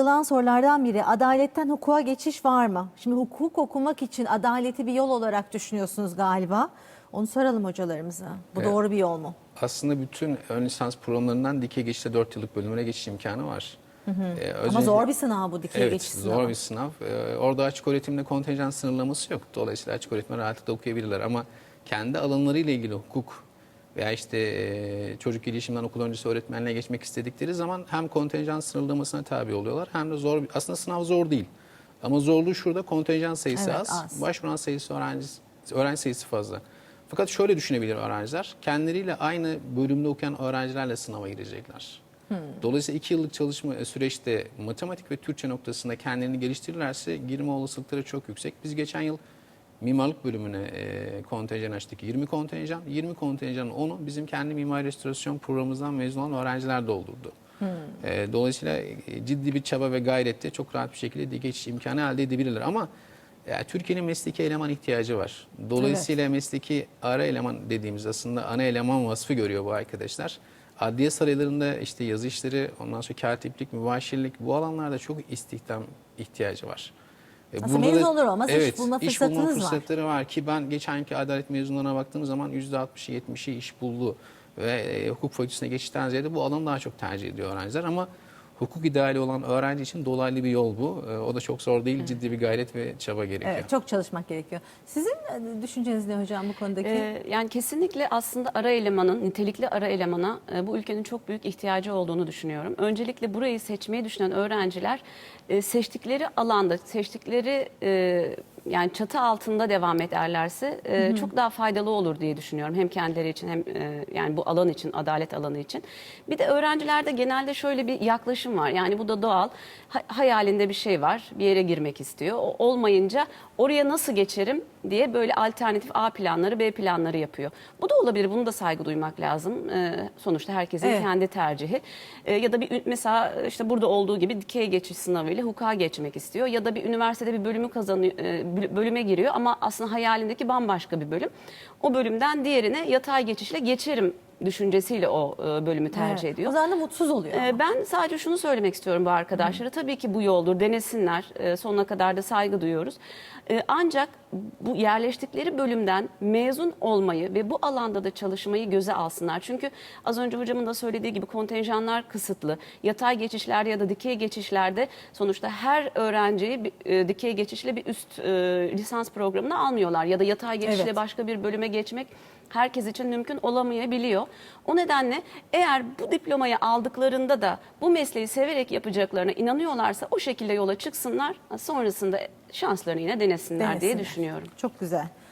yığılan sorulardan biri adaletten hukuka geçiş var mı? Şimdi hukuk okumak için adaleti bir yol olarak düşünüyorsunuz galiba. Onu soralım hocalarımıza. Bu Evet. doğru bir yol mu? Aslında bütün ön lisans programlarından dikey geçişte 4 yıllık bölümüne geçiş imkanı var. Ee, Ama zor bir sınav bu dikey Evet, geçiş zor sınavı. bir sınav. Ee, orada açık öğretimde kontenjan sınırlaması yok. Dolayısıyla açık öğretmen rahatlıkla okuyabilirler ama kendi alanlarıyla ilgili hukuk veya işte e, çocuk gelişimden okul öncesi öğretmenliğe geçmek istedikleri zaman hem kontenjan sınırlamasına tabi oluyorlar hem de zor aslında sınav zor değil. Ama zorluğu şurada kontenjan sayısı Evet, az, az. başvuran sayısı öğrenci öğrenci sayısı fazla. Fakat şöyle düşünebilir öğrenciler. Kendileriyle aynı bölümde okuyan öğrencilerle sınava girecekler. Dolayısıyla iki yıllık çalışma e, süreçte matematik ve Türkçe noktasında kendilerini geliştirirlerse girme olasılıkları çok yüksek. Biz geçen yıl mimarlık bölümüne e, kontenjan açtık. 20 kontenjan. 20 kontenjanın 10'u bizim kendi mimari restorasyon programımızdan mezun olan öğrenciler doldurdu. E, dolayısıyla e, ciddi bir çaba ve gayrette çok rahat bir şekilde de geçiş imkanı elde edebilirler. Ama ya, Türkiye'nin mesleki eleman ihtiyacı var. Dolayısıyla mesleki ara eleman dediğimiz aslında ana eleman vasfı görüyor bu arkadaşlar. Adliye saraylarında işte yazı işleri, ondan sonra katiplik, mübaşirlik bu alanlarda çok istihdam ihtiyacı var. Ve Aslında burada mezun olur olmaz iş evet, bulma iş bulma fırsatınız var. fırsatları var ki ben geçenki adalet mezunlarına baktığım zaman %60'ı 70'i iş buldu ve e, hukuk fakültesine geçişten ziyade bu alanı daha çok tercih ediyor öğrenciler ama hukuk ideali olan öğrenci için dolaylı bir yol bu. E, O da çok zor değil, ciddi bir gayret ve çaba gerekiyor. Evet, çok çalışmak gerekiyor. Sizin e, düşünceniz ne hocam bu konudaki? Ee, yani kesinlikle aslında ara elemanın, nitelikli ara elemana e, bu ülkenin çok büyük ihtiyacı olduğunu düşünüyorum. Öncelikle burayı seçmeyi düşünen öğrenciler e, seçtikleri alanda, seçtikleri yani çatı altında devam ederlerse e, çok daha faydalı olur diye düşünüyorum. Hem kendileri için hem e, yani bu alan için, adalet alanı için. Bir de öğrencilerde genelde şöyle bir yaklaşım var. Yani bu da doğal. Ha- hayalinde bir şey var, bir yere girmek istiyor. O olmayınca oraya nasıl geçerim diye böyle alternatif A planları, B planları yapıyor. Bu da olabilir. Bunu da saygı duymak lazım. Ee, sonuçta herkesin Evet. kendi tercihi. Ee, ya da bir mesela işte burada olduğu gibi dikey geçiş sınavıyla hukuka geçmek istiyor. Ya da bir üniversitede bir bölümü kazanıyor, e, bölüme giriyor ama aslında hayalindeki bambaşka bir bölüm. O bölümden diğerine yatay geçişle geçerim düşüncesiyle o e, bölümü tercih Evet. ediyor. O zaman da mutsuz oluyor. Ee, ama. Ben sadece şunu söylemek istiyorum bu arkadaşlara. Tabii ki bu yoldur, denesinler. Ee, Sonuna kadar da saygı duyuyoruz. Ee, Ancak bu yerleştikleri bölümden mezun olmayı ve bu alanda da çalışmayı göze alsınlar. Çünkü az önce hocamın da söylediği gibi kontenjanlar kısıtlı. Yatay geçişlerde ya da dikey geçişlerde sonuçta her öğrenciyi bir, e, dikey geçişle bir üst e, lisans programına almıyorlar. Ya da yatay geçişle Evet. başka bir bölüme geçmek herkes için mümkün olamayabiliyor. O nedenle eğer bu diplomayı aldıklarında da bu mesleği severek yapacaklarına inanıyorlarsa o şekilde yola çıksınlar. Sonrasında şanslarını yine denesinler diye Denesinler. düşünüyorum. Çok güzel.